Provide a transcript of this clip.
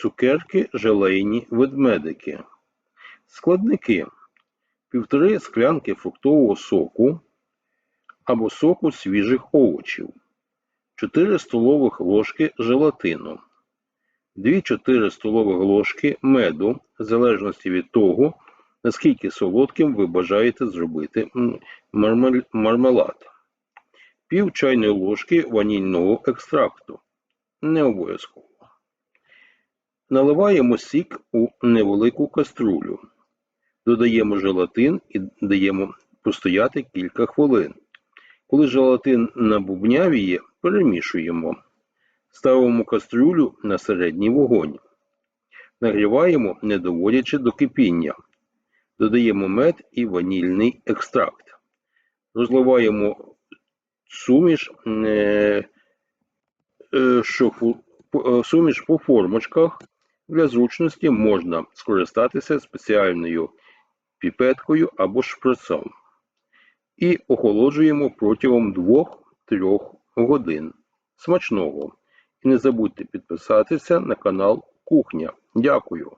Цукерки желейні ведмедики. Складники. Півтори склянки фруктового соку або соку свіжих овочів. 4 столових ложки желатину. 2-4 столових ложки меду, в залежності від того, наскільки солодким ви бажаєте зробити мармелад. Пів чайної ложки ванільного екстракту. Не обов'язково. Наливаємо сік у невелику каструлю. Додаємо желатин і даємо постояти кілька хвилин. Коли желатин набубнявіє, перемішуємо. Ставимо каструлю на середній вогонь. Нагріваємо, не доводячи до кипіння. Додаємо мед і ванільний екстракт. Розливаємо суміш, е, е, е, суміш по формочках. Для зручності можна скористатися спеціальною піпеткою або шприцом. І охолоджуємо протягом 2-3 годин. Смачного! І не забудьте підписатися на канал Кухня. Дякую!